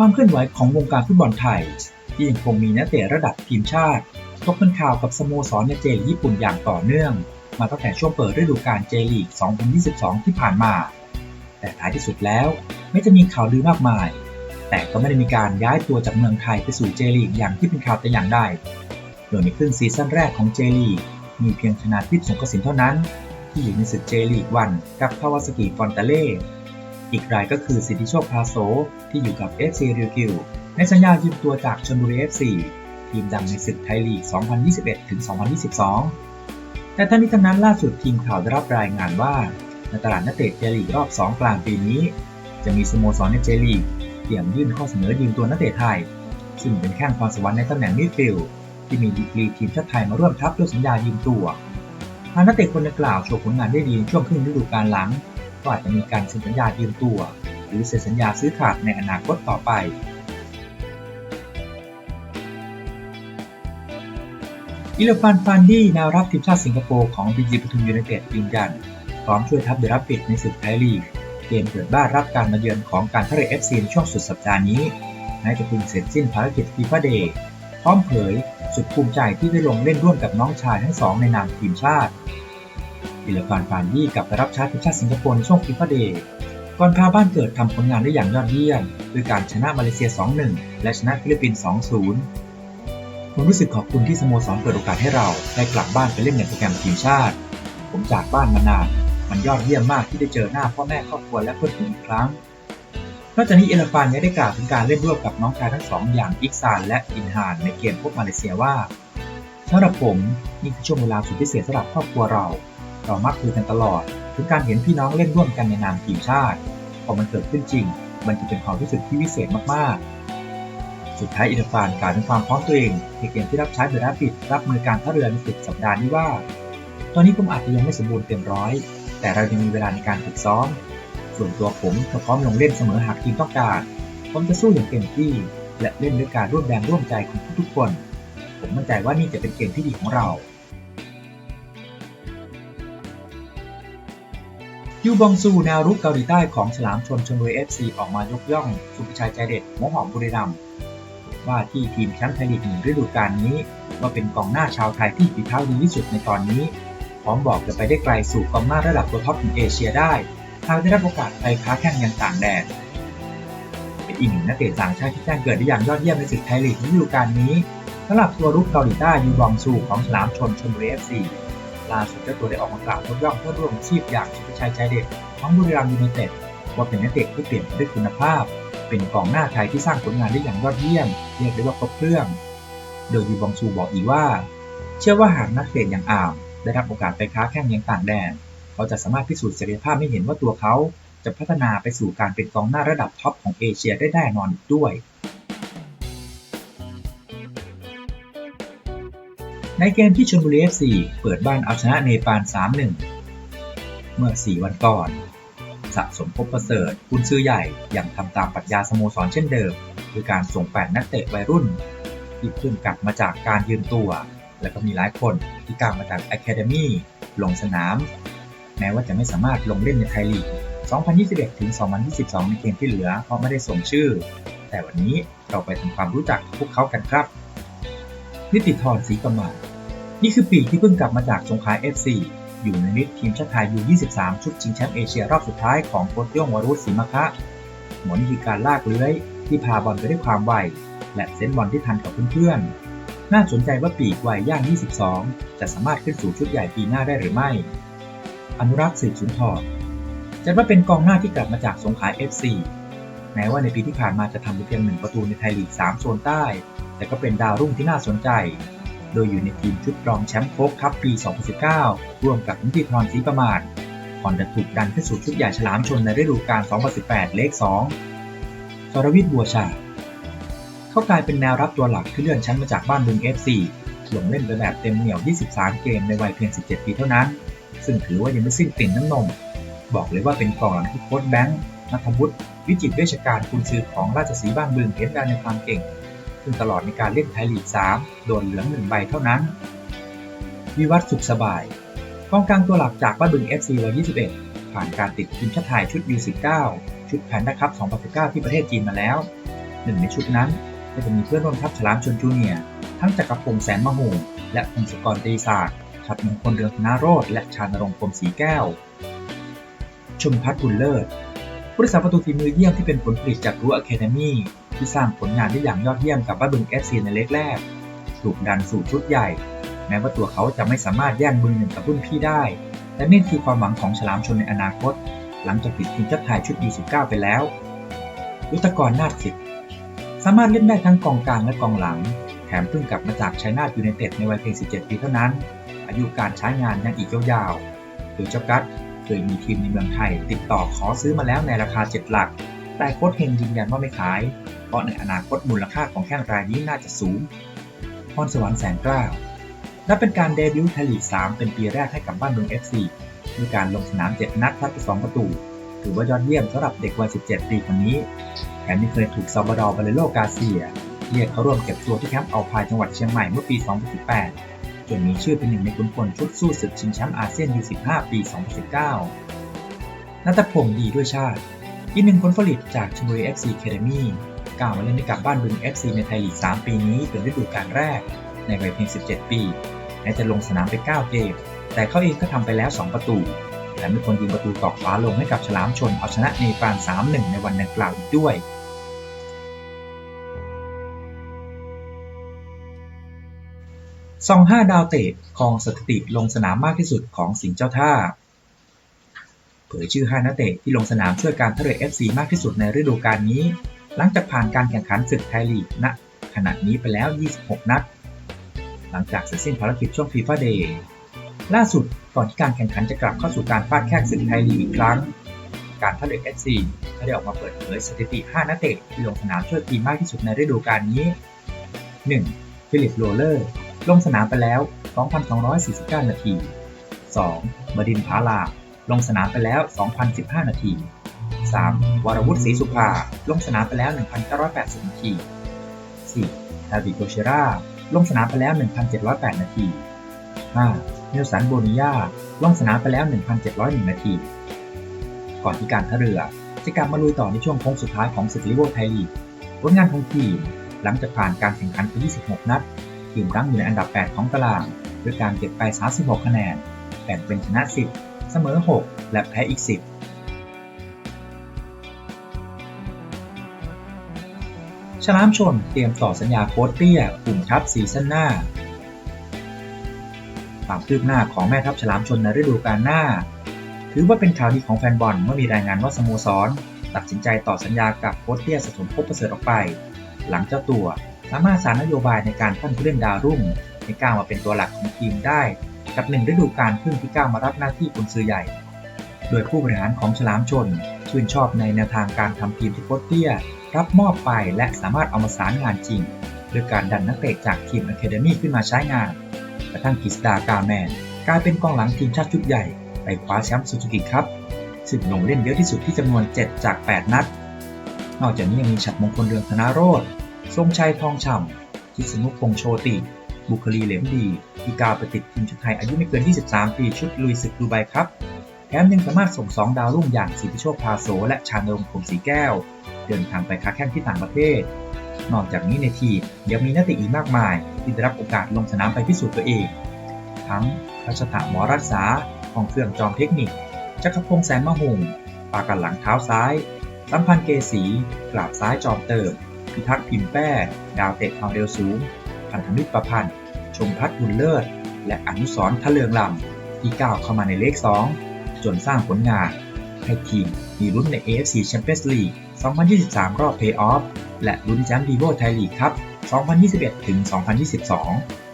ความเคลื่อนไหวของวงการฟุตบอลไทย ที่ยังคงมีนักเตะระดับทีมชาติตกเป็นข่าวกับสโมสรในเจลีกญี่ปุ่นอย่างต่อเนื่อง มาตั้งแต่ช่วงเปิดฤดูกาลเจลีก 2022 ที่ผ่านมา แต่ท้ายที่สุดแล้วไม่จะมีข่าวลือมากมาย แต่ก็ไม่ได้มีการย้ายตัวจากเมืองไทยไปสู่เจลีกอย่างที่เป็นข่าวแต่อย่างใดโดยในครึ่งซีซั่นแรกของเจลีกมีเพียงชนะทิพย์สงกสินเท่านั้น ที่อยู่ในศึกเจลีกวันกับคาวาสกิฟอนตาเล่ อีกรายก็คือสิทธิโชคพาโซที่อยู่กับ FC ริวกิวในสัญญายืมตัวจากชลบุรี FC ทีมดังในศึกไทยลีก 2021-2022 แต่ทั้งนี้ทั้งนั้นล่าสุดทีมข่าวได้รับรายงานว่า ในตลาดนักเตะเจลีกรอบ 2 กลางปีนี้ จะมีสโมสรในเจลีกเตรียมยื่นข้อเสนอยืมตัวนักเตะไทย ซึ่งเป็นแข้งพรสวรรค์ในตำแหน่งมิดฟิลด์ที่มีดีกรีทีมชาติไทยมาร่วมทัพด้วยสัญญายืมตัวหากนักเตะคนดังกล่าวโชว์ผลงานได้ดีในช่วงครึ่งฤดูกาลหลัง ก็อาจจะมีการเซ็นสัญญายืมตัว หรือเซ็นสัญญาซื้อขาดในอนาคตต่อไป อิเลฟานฟานดี้แนวรับทีมชาติสิงคโปร์ของบีจีปทุมยูไนเต็ดยืนยัน พร้อมช่วยทัพเดรับปิดในศึกไทยลีกเกมเปิดบ้านรับการมาเยือนของการท่าเรือเอฟซีในช่วงสุดสัปดาห์นี้แม้จะเพิ่งเสร็จสิ้นภารกิจฟีฟ่าเดย์พร้อมเผย สุดภูมิใจที่ได้ลงเล่นร่วมกับน้องชายทั้งสองในนามทีมชาติ อิลฟานฟานดี้กลับไปรับใช้ทีมชาติสิงคโปร์ในช่วงฟีฟ่าเดย์ก่อนพาบ้านเกิดทำผลงานได้อย่างยอดเยี่ยมด้วยการชนะมาเลเซีย 2-1 และชนะฟิลิปปินส์ 2-0 ผมรู้สึกขอบคุณที่สโมสรเปิดโอกาสให้เราได้กลับบ้านไปเล่นในโปรแกรมทีมชาติ ผมจากบ้านมานาน มันยอดเยี่ยมมากที่ได้เจอหน้าพ่อแม่ครอบครัวและเพื่อนฝูงอีกครั้งนอกจากนี้เอลฟานยังได้กล่าวถึงการเล่นร่วมกับน้องชายทั้งสองอย่างอิกซานและอินฮานในเกมพบมาเลเซียว่าสำหรับผมนี่คือช่วงเวลาสุดพิเศษสำหรับครอบครัวเรา เรามักคุยกันตลอด ถึงการเห็นพี่น้องเล่นร่วมกันในนามทีมชาติ พอมันเกิดขึ้นจริง มันจะเป็นความรู้สึกที่วิเศษมากๆ สุดท้ายอินฟานกล่าวถึงความพร้อมตัวเองในเกมที่รับใช้เดอะราปิดรับมือการท่าเรือในสุดสัปดาห์นี้ว่า ตอนนี้ผมอาจจะยังไม่สมบูรณ์เต็มร้อย แต่เรายังมีเวลาในการฝึกซ้อม ส่วนตัวผมก็พร้อมลงเล่นเสมอหากทีมต้องการ ผมจะสู้อย่างเต็มที่ และเล่นด้วยการร่วมแรงร่วมใจของทุกๆคน ผมมั่นใจว่านี่จะเป็นเกมที่ดีของเรา ยูบองซูแนวรุกเกาหลีใต้ของฉลามชนชลบุรีเอฟซีออกมายกย่อง สุภชัยใจเด็ดหัวหอมบุรีรัมย์ว่าที่ทีมแชมป์ไทยลีกหนึ่งฤดูกาลนี้ ว่าเป็นกองหน้าชาวไทยที่ฝีเท้าดีที่สุดในตอนนี้ พร้อมบอกจะไปได้ไกลสู่กองหน้าระดับตัวท็อปของเอเชียได้หากได้รับโอกาสไปค้าแข่งยังต่างแดนเป็นอีกหนึ่งนักเตะต่างชาติที่แจ้งเกิดได้อย่างยอดเยี่ยมในศึกไทยลีกฤดูกาลนี้สำหรับตัวรุกเกาหลีใต้ยูบองซูของฉลามชนชลบุรีเอฟซี ล่าสุดเจ้าตัวได้ออกมากล่าวยกย่องเพื่อนร่วมชีพอย่างสุภชัยใจเด็ดของบุรีรัมย์ยูไนเต็ดว่าเป็นนักเตะที่เปลี่ยนด้วยคุณภาพ เป็นกองหน้าไทยที่สร้างผลงานได้อย่างยอดเยี่ยมเรียกได้ว่าครบเครื่อง โดยยูบองซูบอกอีกว่า เชื่อว่าหากนักเตะอย่างอามได้รับโอกาสไปค้าแข่งยังต่างแดนเขาจะสามารถพิสูจน์ศักยภาพให้เห็นว่าตัวเขาจะพัฒนาไปสู่การเป็นกองหน้าระดับท็อปของเอเชียได้แน่นอนอีกด้วย ในเกมที่ชลบุรี FC เปิดบ้านเอาชนะเนปาล 3-1 เมื่อ 4 วันก่อน สะสมพบประเสริฐกุนซื้อใหญ่ยังทำตามปรัชญาสโมสรเช่นเดิม คือการส่งแปดนักเตะวัยรุ่น ที่เพิ่งกลับมาจากการยืมตัว และก็มีหลายคนที่กลับมาจาก Academy ลงสนาม แม้ว่าจะไม่สามารถลงเล่นในไทยลีก 2021 ถึง 2022 ในเกมที่เหลือเพราะไม่ได้ส่งชื่อ แต่วันนี้เราไปทำความรู้จักพวกเขากันครับ นิติธรศรีกำมา นี่คือปีที่เพิ่งกลับมาจากสงขลา FC อยู่ในลิสต์ทีมชาติไทยยู23 ชุดชิงแชมป์เอเชียรอบสุดท้ายของโค้ชโย่งวรุษศรีมะคะหมอนคือการลากเลื้อยที่พาบอลไปด้วยความไว และเซนบอลที่ทันกับเพื่อนๆ น่าสนใจว่าปีกวัยย่าง 22 จะสามารถขึ้นสู่ชุดใหญ่ปีหน้าได้หรือไม่ อนุรักษ์สืบสุนทรจัดว่าเป็นกองหน้าที่กลับมาจากสงขลา FC แม้ว่าในปีที่ผ่านมาจะทำเพียงหนึ่งประตูในไทยลีก 3 โซนใต้ แต่ก็เป็นดาวรุ่งที่น่าสนใจ โดยอยู่ในทีมชุดรองแชมป์โค้กคัพปี 2019 ร่วมกับนิติธรศรีประมาทก่อนจะถูกดันขึ้นสู่ชุดใหญ่ฉลามชนในฤดูกาล 2018 เลข 2 สรวิทย์บัวชา เขากลายเป็นแนวรับตัวหลักที่เลื่อนชั้นมาจากบ้านบึง FC ลงเล่นไปแบบเต็มเหนี่ยว 23 เกมในวัยเพียง 17 ปีเท่านั้น ซึ่งถือว่ายังไม่สิ้นกลิ่นน้ำนม บอกเลยว่าเป็นกองหลังที่โค้ชแบงค์นัทวุฒิวิจิตรเวชการคุณซื้อของราชสีบ้านบึงเห็นได้ในความเก่ง ซึ่งตลอดในการเล่นไทยลีก 3 โดนเหลืองหนึ่งใบเท่านั้น วิวัฒน์สุขสบายกองกลางตัวหลักจากบ้านบึง FC วัย21 ผ่านการติดทีมชาติไทยชุด U19 ชุดแพนด้าคัพ2019 ที่ประเทศจีนมาแล้ว หนึ่งในชุดนั้นก็จะมีเพื่อนร่วมทัพฉลามชนจูเนียทั้งจักรพงษ์แสนมโหงและพงศกรตรีศาสตร์ฉัดมงคลเรืองธนาโรธและชานรงค์พรมศรีแก้วชมพัฒน์บุญเลิศผู้รักษาประตูทีมมือเยี่ยมที่เป็นผลผลิตจากรั้วอะคาเดมี่ ที่สร้างผลงานได้อย่างยอดเยี่ยมกับบ้าบึงเอฟซีในเล็กแรก ถูกดันสู่ชุดใหญ่ แม้ว่าตัวเขาจะไม่สามารถแย่งบึงหนึ่งกับรุ่นพี่ได้ แต่นี่คือความหวังของฉลามชนในอนาคต หลังจากติดทีมชาติไทยชุด U19 ไปแล้ว ยุทธกรนาถสิทธิ์สามารถเล่นได้ทั้งกองกลางและกองหลัง แถมเพิ่งกลับมาจากชัยนาทยูไนเต็ดในวัยเพียง 17 ปีเท่านั้น อายุการใช้งานยังอีกยาวๆโดยเจ้ากัสเคยมีทีมในเมืองไทย ติดต่อขอซื้อมาแล้วในราคา 7 หลัก แต่โค้ชเฮงยืนยันว่าไม่ขาย เพราะในอนาคตมูลค่าของแข้งรายนี้น่าจะสูง พรสวรรค์แสนกล้าและเป็นการเดบิวต์ไทยลีก3เป็นปีแรกให้กับบ้านเมือง FC ด้วยการลงสนาม 7 นัดพัดไป2ประตู ถือว่ายอดเยี่ยมสำหรับเด็กวัย 17 ปีคนนี้แถมยังเคยถูกซาบาดอร์บาเลโลกาเซีย เรียกเขาร่วมเก็บตัวที่แคมป์เอัลพายจังหวัดเชียงใหม่เมื่อปี 2018 จนมีชื่อเป็นหนึ่งในขุนพลชุดสู้ศึกชิงแชมป์อาเซียน U15 ปี 2019นัตพงศ์ดีด้วยชาติ อีกหนึ่งผลผลิตจากชลบุรี FC Academy ก้าวมาเล่นให้กับบ้านบึง FC ในไทยลีก 3 ปีนี้เป็นฤดูกาลแรก ในวัยเพียง 17 ปีแม้จะลงสนามไป 9 เกม แต่เขาเองก็ทำไปแล้ว 2 ประตู และมีคนยิงประตูตอกฟ้าลงให้กับฉลามชนเอาชนะเนปาล 3-1 ในวันดังกล่าวอีกด้วยซองห้าดาวเตะครองสถิติลงสนามมากที่สุดของสิงห์เจ้าท่า ยชื่อ 5 นักเตะที่ลงสนามช่วยการท่าเรือ FC มากที่สุดในฤดูกาลนี้ หลังจากผ่านการแข่งขันศึกไทยลีกณขณะนี้ไปแล้ว 26 นัด หลังจากเสร็จสิ้นภารกิจช่วงฟีฟ่าเดย์ล่าสุดก่อนที่การแข่งขันจะกลับเข้าสู่การฟาดแข่งศึกไทยลีกอีกครั้ง การท่าเรือ FC ก็ได้ออกมาเปิดเผยสถิติ 5 นักเตะที่ลงสนามช่วยทีมมากที่สุดในฤดูกาลนี้ 1. ฟิลิปโรเลอร์ ลงสนามไปแล้ว 2,249 นาที 2. บดินทร์ผาลา ลงสนามไปแล้ว 2,015 นาที 3. วรวุฒิศรีสุภา ลงสนามไปแล้ว 1,980 นาที 4. ดาวิดโกเชรา ลงสนามไปแล้ว 1,708 นาที 5. เนลสันโบนิยา ลงสนามไปแล้ว 1,701 นาที ก่อนที่การท่าเรือ จะกลับมาลุยต่อในช่วงโค้งสุดท้ายของศึกลิเวอร์ไทยลีกผลงานของทีมหลังจากผ่านการแข่งขันไป 26 นัด ทีมรั้งอยู่ในอันดับ 8 ของตาราง ด้วยการเก็บไป 36 คะแนนแบ่งเป็นชนะ 10 เสมอ 6 และแพ้อีก 10ฉลามชนเตรียมต่อสัญญาโค้ชเตี้ยกลุ่มทัพซีซั่นหน้า ความคืบหน้าของแม่ทัพฉลามชนในฤดูกาลหน้า ถือว่าเป็นข่าวดีของแฟนบอลเมื่อมีรายงานว่าสโมสร ตัดสินใจต่อสัญญากับโค้ชเตี้ยสะสมภพประเสริฐออกไป หลังเจ้าตัวสามารถสารนโยบายในการปั้นผู้เล่นดาวรุ่งให้ก้าวมาเป็นตัวหลักของทีมได้ กับหนึ่งฤดูกาลครึ่งที่ก้าวมารับหน้าที่กุนซือใหญ่ โดยผู้บริหารของฉลามชน ชื่นชอบในแนวทางการทำทีมที่โค้ชเตี้ย รับมอบไปและสามารถเอามาสารงานจริงด้วยการดันนักเตะจากทีมอะคาเดมี่ขึ้นมาใช้งานกระทั่งกิสตากาแมนกลายเป็นกองหลังทีมชาติชุดใหญ่ ไปคว้าแชมป์ซูซูกิครับซึ่งลงเล่นเยอะที่สุดที่จำนวน 7 จาก 8 นัด นอกจากนี้ยังมีฉัดมงคลเรืองธนาโรธทรงชัยทองฉ่ำทิศนุพงโชติ บุคลีเหลมดี ที่กาไปติดทีมชุดไทยอายุไม่เกิน 23 ปีชุดลุยศึกดูไบครับ แถมยังสามารถส่งสองดาวรุ่งอย่างสิทธิโชคพาโสและชานรงค์ผมศรีแก้ว เดินทางไปค้าแข่งที่ต่างประเทศ นอกจากนี้ในทีมยังมีนักเตะอีกมากมาย ที่ได้รับโอกาสลงสนามไปพิสูจน์ตัวเอง ทั้งรัชตะหมอรักษาของเครื่องจอมเทคนิคจักรพงษ์แสนมะหุงปากันหลังเท้าซ้ายสัมพันธ์เกษีกราบซ้ายจอมเติมพิทักษ์พิมพ์แป้ ดาวเตะความเร็วสูงพันธมิตรประพันธ์ ชมพัฒน์บุญเลิศ และอนุสรทะเลืองลำที่ก้าวเข้ามาในเลข 2 จนสร้างผลงาน ให้ทีมมีลุ้นใน AFC Champions League 2023 รอบเพย์ออฟและลุ้นแชมป์ดีโวไทยลีกครับ 2021 ถึง 2022